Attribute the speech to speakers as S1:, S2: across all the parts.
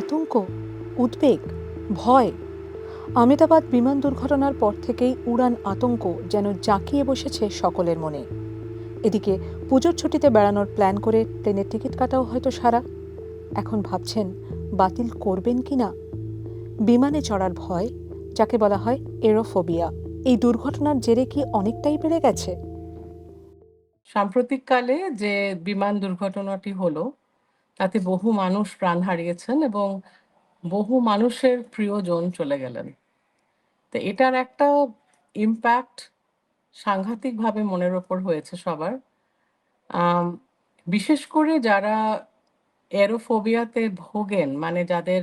S1: আতঙ্ক, উদ্বেগ, ভয়, আমেদাবাদ বিমান দুর্ঘটনার পর থেকেই উড়ান আতঙ্ক যেন জাঁকিয়ে বসেছে সকলের মনে। এদিকে পুজোর ছুটিতে বেড়ানোর প্ল্যান করে প্লেনের টিকিট কাটাও হয়তো সারা। এখন ভাবছেন, বাতিল করবেন কি না? বিমানে চড়ার ভয়, যাকে বলা হয় এরোফোবিয়া। এই দুর্ঘটনার জেরে কি অনেকটাই বেড়ে গেছে?
S2: সাম্প্রতিককালে যে বিমান দুর্ঘটনাটি হলো তাতে বহু মানুষ প্রাণ হারিয়েছেন এবং বহু মানুষের প্রিয়জন চলে গেলেন। তো এটার একটা ইম্প্যাক্ট সাংঘাতিকভাবে মনের ওপর হয়েছে সবার। বিশেষ করে যারা এরোফোবিয়াতে ভোগেন মানে যাদের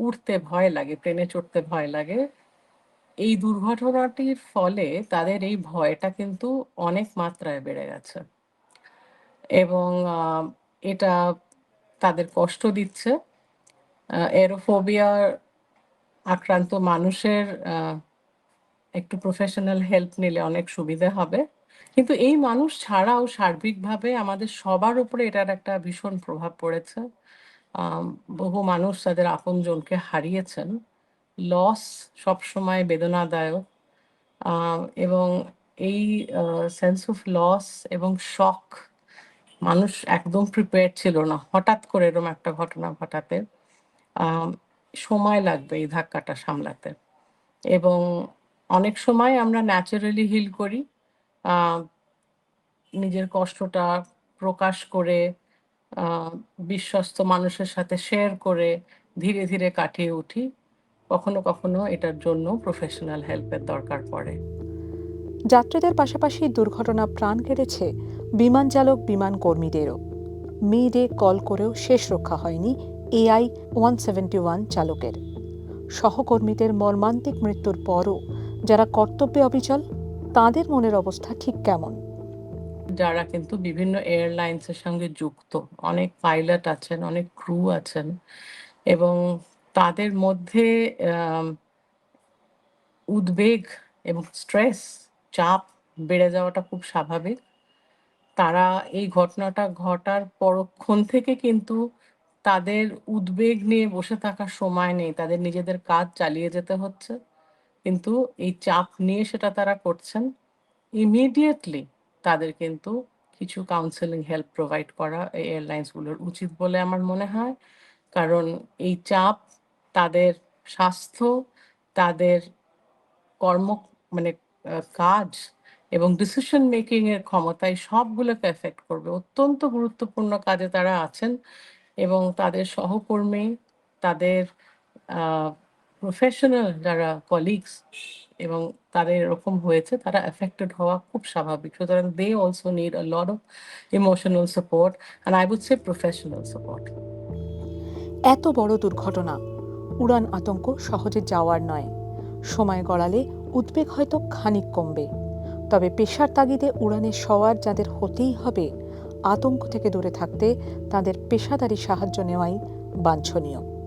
S2: উঠতে ভয় লাগে, প্লেনে চড়তে ভয় লাগে, এই দুর্ঘটনাটির ফলে তাদের এই ভয়টা কিন্তু অনেক মাত্রায় বেড়ে গেছে। এবং এটা তাদের কষ্ট দিচ্ছে। এরোফোবিয়ার আক্রান্ত মানুষের একটু প্রফেশনাল হেল্প নিলে অনেক সুবিধা হবে। কিন্তু এই মানুষ ছাড়াও সার্বিকভাবে আমাদের সবার উপরে এটার একটা ভীষণ প্রভাব পড়েছে। বহু মানুষ তাদের আপনজনকে হারিয়েছেন। লস সবসময় বেদনাদায়ক। এবং এই সেন্স অফ লস এবং শক মানুষ একদম প্রিপেয়ার ছিল না। হঠাৎ করে এরকম একটা ঘটনা ঘটাতে সময় লাগবে এই ধাক্কাটা সামলাতে। এবং অনেক সময় আমরা ন্যাচারালি হিল করি নিজের কষ্টটা প্রকাশ করে বিশ্বস্ত মানুষের সাথে শেয়ার করে, ধীরে ধীরে কাটিয়ে উঠি। কখনো কখনো এটার জন্য প্রফেশনাল হেল্পের দরকার পড়ে।
S1: যাত্রীদের পাশাপাশি দুর্ঘটনা প্রাণ কেড়েছে বিমান চালক বিমান কর্মীদেরও। মে ডে কল করেও শেষ রক্ষা হয়নি এআই ওয়ান সেভেন্টি ওয়ান চালকের। সহকর্মীদের মর্মান্তিক মৃত্যুর পরও যারা কর্তব্যে অবিচল, তাদের মনের অবস্থা ঠিক কেমন?
S2: যারা কিন্তু বিভিন্ন এয়ারলাইন্সের সঙ্গে যুক্ত, অনেক পাইলট আছেন, অনেক ক্রু আছেন এবং তাদের মধ্যে উদ্বেগ এবং স্ট্রেস চাপ বেড়ে যাওয়াটা খুব স্বাভাবিক। তারা এই ঘটনাটা ঘটার পরক্ষণ থেকে কিন্তু তাদের উদ্বেগ নিয়ে বসে থাকার সময় নেই, তাদের নিজেদের কাজ চালিয়ে যেতে হচ্ছে। কিন্তু এই চাপ নিয়ে সেটা তারা করছেন ইমিডিয়েটলি তাদের কিন্তু কিছু কাউন্সেলিং হেল্প প্রোভাইড করা এই এয়ারলাইন্সগুলোর উচিত বলে আমার মনে হয়। কারণ এই চাপ তাদের স্বাস্থ্য, তাদের কর্ম মানে কাজ এবং ডিসিশন মেকিং এর ক্ষমতায় সবগুলোকে এফেক্ট করবে। অত্যন্ত গুরুত্বপূর্ণ কাজে তারা আছেন এবং তাদের সহকর্মী, তাদের প্রফেশনাল যারা কলিগস এবং তাদের এরকম হয়েছে, তারা এফেক্টেড হওয়া খুব স্বাভাবিক। সুতরাং they also need a lot of emotional support and I would say professional support
S1: এত বড় দুর্ঘটনা, উড়ান আতঙ্ক সহজে যাওয়ার নয়। সময় গড়ালে উদ্বেগ হয়তো খানিক কমবে। তবে পেশার তাগিদে উড়ানে সওয়ার যাদের হতেই হবে, আতঙ্ক থেকে দূরে থাকতে তাদের পেশাদারি সাহায্য নেওয়াই বাঞ্ছনীয়।